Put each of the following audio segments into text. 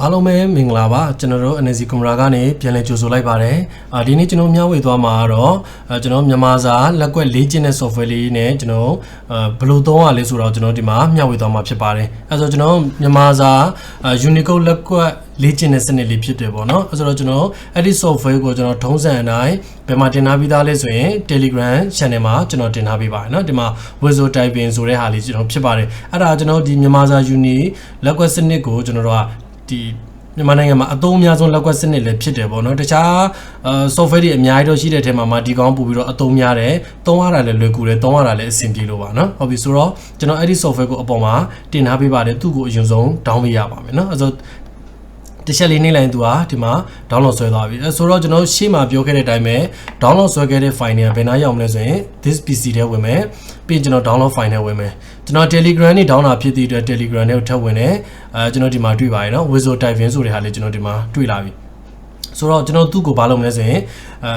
အားလုံးပဲမင်္ဂလာပါကျွန်တော်တို့ NSC Camera ကနေပြန်လည်ကြိုဆိုလိုက်ပါတယ်အာဒီနေ့ကျွန်တော်မျှဝေသွားမှာကတော့အဲကျွန်တော်မြန်မာစာလက်ကွက်လေ့ကျင့်တဲ့ software လေးနဲ့ကျွန်တော်အဲဘယ်လိုသုံးရလဲဆိုတော့ကျွန်တော်ဒီမှာမျှဝေသွားမှာဖြစ်ပါတယ်အဲဆိုကျွန်တော်မြန်မာစာအဲ Unicode လက်ကွက်လေ့ကျင့်တဲ့စနစ်လေးဖြစ်တယ်ပေါ့နော်အဲဆိုတော့ကျွန်တော်အဲ့ဒီ software ကိုကျွန်တော်ထုံးစံအတိုင်းဘယ်မှာတင်ထားပြီးသားလဲဆိုရင် Telegram channel မှာကျွန်တော်တင်ထားပေးပါတယ်เนาะဒီမှာ Visual Typing ဆိုတဲ့ဟာလေးကျွန်တော်ဖြစ်ပါတယ်အဲ့ဒါကျွန်တော်ဒီမြန်မာစာ Uni လက်ကွက်စနစ်ကိုကျွန်တော်တို့က ဒီမြန်မာနိုင်ငံမှာအသုံးအများဆုံးလက်ကွက်စနစ်လည်းဖြစ်တယ်ပေါ့နော်တခြားအဲ software တွေအများကြီးတော့ရှိတဲ့ထဲမှာမှဒီကောင်ပို့ပြီးတော့အသုံးများတယ်သုံးရတာလည်းလွယ်ကူတယ်သုံးရတာလည်းအဆင်ပြေလို့ပါနော်ဟုတ်ပြီဆိုတော့ကျွန်တော်အဲ့ဒီ software ကိုအပေါ်မှာတင်ထားပေးပါတယ်သူ့ကိုအရင်ဆုံး download ရပါမယ်နော်အဲဆိုတစ်ချက်လေးနှိမ့်လိုက်သူကဒီမှာ download ဆွဲသွားပြီအဲဆိုတော့ကျွန်တော်ရှေ့မှာပြောခဲ့တဲ့အတိုင်းပဲ download ဆွဲခဲ့တဲ့ file တွေကဘယ်နှရောက်မလဲဆိုရင် this PC ထဲဝင်မယ်ပြီးရင်ကျွန်တော် download file ထဲဝင်မယ် ကျွန်တော် Telegram နဲ့ download ဖြစ်တဲ့အတွက် Telegram ထဲကိုထပ်ဝင်တယ်အဲကျွန်တော်ဒီမှာတွေ့ပါရနော် Visual Typing ဆိုတဲ့ဟာလေးကျွန်တော်ဒီမှာတွေ့လာပြီဆိုတော့ကျွန်တော်သူ့ကိုဘာလုပ်မလဲဆိုရင်အဲ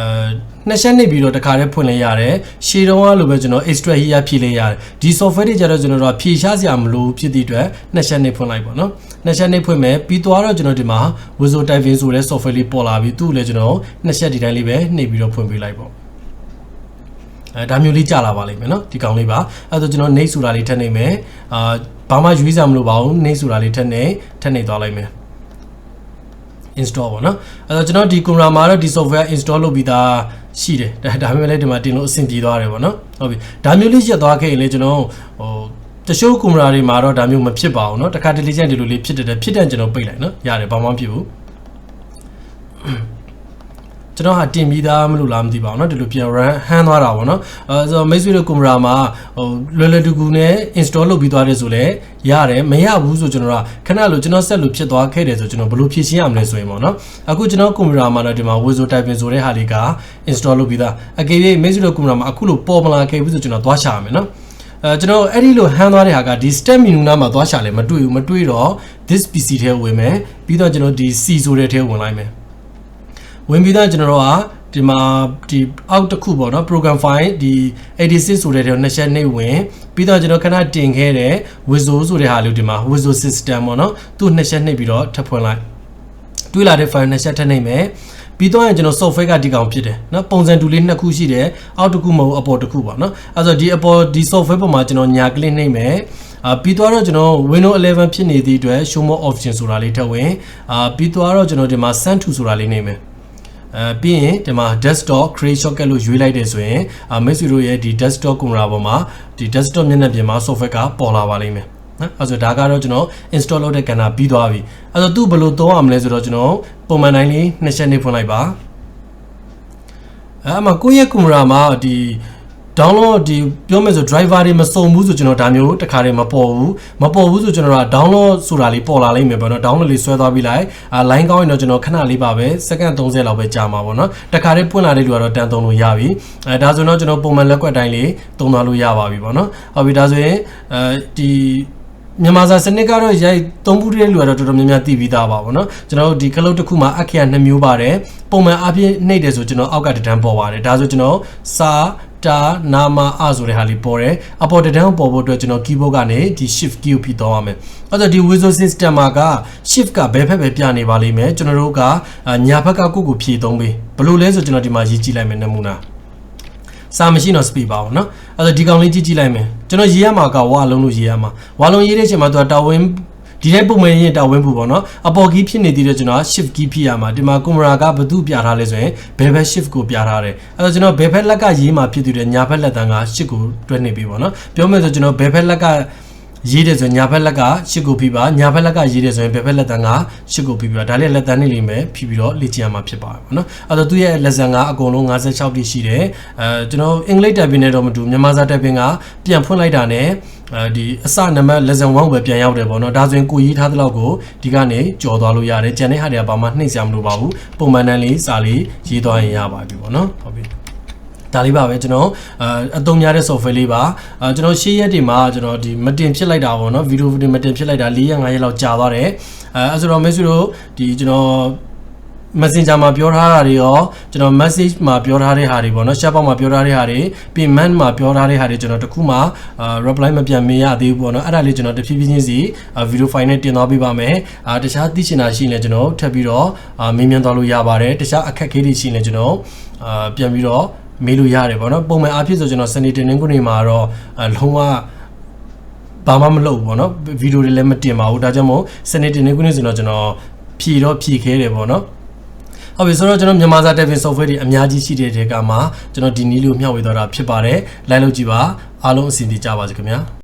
နှစ်ချက်နှိပ်ပြီးတော့တခါတည်းဖွင့်လိုက်ရတယ်ရှေ့တုန်းကလိုပဲကျွန်တော် extract here ဖြည့်လိုက်ရတယ်ဒီ software တွေကြတော့ကျွန်တော်တို့ဖြည့်ရှားစရာမလိုဖြစ်တဲ့အတွက်နှစ်ချက်နှိပ်ဖွင့်လိုက်ပါနော်နှစ်ချက်နှိပ်ဖွင့်မယ်ပြီးသွားတော့ကျွန်တော်ဒီမှာ Visual Typing ဆိုတဲ့ software လေးပေါ်လာပြီသူ့ကိုလည်းကျွန်တော်နှစ်ချက်ဒီတိုင်းလေးပဲနှိပ်ပြီးတော့ဖွင့်ပေးလိုက်ပေါ့ အဲဒါမျိုးလေးကြာလာပါလိမ့်မယ်နော်ဒီကောင်လေးပါအဲဆိုကျွန်တော် next ဆိုတာလေးထပ်နေမယ်အာဘာမှရွေးစရာမလိုပါဘူး next ဆိုတာလေးထပ်နေထပ်နေသွားလိုက်မယ် install ပေါ့နော်အဲတော့ကျွန်တော်ဒီ camera မှာတော့ဒီ software install လုပ်ပြီးသားရှိတယ်ဒါဒါမျိုးလည်းဒီမှာတင်လို့အဆင်ပြေသွားတယ်ပေါ့နော်ဟုတ်ပြီဒါမျိုးလေးရက်သွားခဲ့ရင်လေကျွန်တော်ဟိုတချို့ camera တွေမှာတော့ဒါမျိုးမဖြစ်ပါဘူးเนาะတခါတလေကျရင်ဒီလိုလေးဖြစ်တဲ့ဖြစ်တဲ့ကျွန်တော်ပိတ်လိုက်เนาะရတယ်ဘာမှမဖြစ်ဘူး ကျွန်တော်ဟာတင်ပြီးသားမလို့လားမသိပါဘူးเนาะဒီလိုပြန် run ဟန်းသွားတာပေါ့เนาะအဲဆိုတော့မိတ်ဆွေတို့ camera မှာဟိုလွယ်လွယ်တူကူနဲ့ install လုပ်ပြီးသွားတယ်ဆိုလဲရတယ်မရဘူးဆိုကျွန်တော်ကခဏလို့ကျွန်တော်ဆက်လို့ဖြစ်သွားခဲ့တယ်ဆိုကျွန်တော်ဘယ်လိုဖြည့်ရှင်းရမလဲဆိုရင်ပေါ့เนาะအခုကျွန်တော် camera မှာတော့ဒီမှာ Visual Typing ဆိုတဲ့ဟာလေးက install လုပ်ပြီးသားအကယ်၍မိတ်ဆွေတို့ camera မှာအခုလို့ပေါ်မလာခဲ့ဘူးဆိုကျွန်တော်သွားရှာရမယ်เนาะအဲကျွန်တော်အဲ့ဒီလိုဟန်းသွားတဲ့ဟာကဒီ step menu နားမှာသွားရှာလဲမတွေ့ဘူးမတွေ့တော့ this PC ထဲဝင်မယ်ပြီးတော့ကျွန်တော်ဒီ C ဆိုတဲ့ထဲဝင်လိုက်မယ် ဝင်ပြီးသားကျွန်တော်တို့ကဒီမှာဒီအောက်တစ်ခုပေါ့နော် program file ဒီ86ဆိုတဲ့တဲ့နှစ်ချက်နှိပ်ဝင်ပြီးတော့ကျွန်တော်ခဏတင်ခဲ့တဲ့ wizzo ဆိုတဲ့ဟာလို့ဒီမှာ wizzo system ပေါ့နော်သူ့နှစ်ချက်နှိပ်ပြီးတော့ထပ်ဖွင့်လိုက်တွေးလာတဲ့ file နှစ်ချက်ထပ်နှိပ်မယ်ပြီးတော့ကျွန်တော် software ကဒီကောင်ဖြစ်တယ်နော်ပုံစံတူလေးနှစ်ခုရှိတယ်အောက်တစ်ခုမဟုတ်အပေါ်တစ်ခုပေါ့နော်အဲဆိုဒီအပေါ်ဒီ software ပေါ်မှာကျွန်တော်ညာကလစ်နှိပ်မယ်အာပြီးတော့ကျွန်တော် Windows 11ဖြစ်နေသည့်အတွက် show more option ဆိုတာလေးထပ်ဝင်အာပြီးတော့ကျွန်တော်ဒီမှာ send to ဆိုတာလေးနှိပ်မယ် အဲပြီးရင်ဒီမှာ desktop create shortcut လို့ရွေးလိုက်တယ်ဆိုရင်အမိတ်ဆွေတို့ရဲ့ဒီ desktop camera ပေါ်မှာဒီ desktop မျက်နှာပြင်မှာ software ကပေါ်လာပါလိမ့်မယ်နော်အဲဆိုဒါကတော့ကျွန်တော် install လုပ်တဲ့ကဏ္ဍပြီးသွားပြီအဲဆိုသူ့ဘယ်လိုသုံးရမလဲဆိုတော့ကျွန်တော်ပုံမှန်တိုင်းလေးနှစ်ချက်နေဖွင့်လိုက်ပါအဲအမှကိုယ့်ရဲ့ camera မှာဒီ download ဒီပြောမယ်ဆို driver တွေမစုံဘူးဆိုကျွန်တော်ဒါမျိုးတခါတည်းမပေါ်ဘူးမပေါ်ဘူးဆိုကျွန်တော်က download ဆိုတာလေးပေါ်လာလိမ့်မယ်ပေါ့နော် download လေးဆွဲသွားပြီးလိုက်အာ line ကောင်းရင်တော့ကျွန်တော်ခဏလေးပါပဲစက္ကန့်30လောက်ပဲကြာမှာပေါ့နော်တခါတည်းပွင့်လာတဲ့လူကတော့တန်သုံးလို့ရပြီအဲဒါဆိုတော့ကျွန်တော်ပုံမှန်လက်ကွက်တိုင်းလေးသုံးသွားလို့ရပါပြီပေါ့နော်ဟုတ်ပြီဒါဆိုရင်အဲဒီမြန်မာစာစနစ်ကတော့ရိုက်သုံးဘူးတဲ့လူကတော့တော်တော်များများသိပြီးသားပါဗောနော်ကျွန်တော်တို့ဒီကလုတ်တစ်ခုမှာအခရာ2မျိုးပါတယ်ပုံမှန်အပြည့်နှိပ်တယ်ဆိုကျွန်တော်အောက်ကတန်းပေါ်ပါတယ်ဒါဆိုကျွန်တော်စာ တာနာမအဆိုတဲ့ဟာလေးပေါ်တယ်အပေါ်တန်းပေါ်ဖို့အတွက်ကျွန်တော် keyboard ကနေဒီ shift key ကိုဖိသွားရမယ်အဲ့တော့ဒီ visual system မှာက shift ကဘယ်ဖက်ပဲပြနေပါလိမ့်မယ်ကျွန်တော်တို့ကညာဘက်ကကိုကိုဖြည့်သုံးပေးဘယ်လိုလဲဆိုကျွန်တော်ဒီမှာရေးကြည့်လိုက်မယ်နမူနာစာမရှိတော့ speed ပါအောင်เนาะအဲ့တော့ဒီကောင်လေးကြည့်ကြည့်လိုက်မယ်ကျွန်တော်ရေးရမှာကဝါလုံးလို့ရေးရမှာဝါလုံးရေးတဲ့အချိန်မှာသူကတာဝန် ဒီတဲ့ပုံမှန်ရင်တာဝန်ဖို့ပေါ့နော်အပေါ်ကီးဖြစ်နေသေးတယ်ကျွန်တော် shift key ဖြစ်ရမှာဒီမှာ camera ကဘယ်သူပြထားလဲဆိုရင်ဘယ်ဘက် shift ကိုပြထားတယ်အဲ့တော့ကျွန်တော်ဘယ်ဘက်လက်ကရေးမှာဖြစ်သေးတယ်ညာဘက်လက်တန်းက shift ကိုတွဲနေပြီပေါ့နော်ပြောမယ်ဆိုကျွန်တော်ဘယ်ဘက်လက်က ရေးတယ်ဆိုရင်ညာဘက်လက်ကရှစ်ကိုပြီးပါညာဘက်လက်ကရေးတယ်ဆိုရင်ဘယ်ဘက်လက်တန်းကရှစ်ကိုပြီးပြီးပါဒါလည်းလက်တန်းနေလိမ့်မယ်ပြီးပြီးတော့လေ့ကျင့်ရမှာဖြစ်ပါမယ်နော်အဲ့တော့သူရဲ့ lesson ကအကုန်လုံး56တိရှိတယ်အဲကျွန်တော်အင်္ဂလိပ် typing နဲ့တော့မတူမြန်မာစာ typing ကပြန်ဖွင့်လိုက်တာနဲ့အဲဒီအစနံပါတ် lesson 1ပဲပြန်ရောက်တယ်ပေါ့နော်ဒါဆိုရင်ကိုရေးထားတဲ့လောက်ကိုဒီကနေကြော်သွားလို့ရတယ်ကျန်တဲ့ဟာတွေကဘာမှနှိမ့်စရာမလိုပါဘူးပုံမှန်တန်းလေးစာလေးရေးသွားရင်ရပါပြီပေါ့နော်ဟုတ်ပြီ ဒါလေးပါပဲကျွန်တော်အအသုံးများတဲ့ software လေးပါအဲကျွန်တော်ရှေ့ရက်တွေမှာကျွန်တော်ဒီမတင်ဖြစ်လိုက်တာပေါ့နော်ဗီဒီယိုတွေမတင်ဖြစ်လိုက်တာ၄ရက်၅ရက်လောက်ကြာသွားတယ်အဲအဲဆိုတော့မဲဆွေတို့ဒီကျွန်တော် Messenger မှာပြောထားတာတွေရောကျွန်တော် message မှာပြောထားတဲ့ဟာတွေပေါ့နော် chat box မှာပြောထားတဲ့ဟာတွေ payment မှာပြောထားတဲ့ဟာတွေကျွန်တော်တခုမှအာ reply မပြန်မေးရသေးဘူးပေါ့နော်အဲ့ဒါလေးကျွန်တော်တဖြည်းဖြည်းချင်းစီ video file နဲ့တင်သွားပေးပါမယ်အာတခြားသိချင်တာရှိရင်လည်းကျွန်တော်ထပ်ပြီးတော့အာမေးမြန်းသွားလို့ရပါတယ်တခြားအခက်အခဲတွေရှိရင်လည်းကျွန်တော်အာပြန်ပြီးတော့ မေးလို့ရတယ်ပေါ့နော်ပုံမှန်အားဖြင့်ဆိုကျွန်တော်စနေတင်နေခုနေမှာတော့အလုံးဝဘာမှမလုပ်ဘူးပေါ့နော်ဗီဒီယိုတွေလည်းမတင်ပါဘူးဒါကြောင့်မို့စနေတင်နေခုနေဆိုတော့ကျွန်တော်ဖြည့်တော့ဖြည့်ခဲတယ်ပေါ့နော်ဟုတ်ပြီဆိုတော့ကျွန်တော်မြန်မာစာ Devin software တွေအများကြီးရှိတဲ့တဲကမှာကျွန်တော်ဒီနည်းလေးကိုမျှဝေသွားတာဖြစ်ပါတယ်လိုက်လို့ကြည့်ပါအားလုံးအဆင်ပြေကြပါစေခင်ဗျာ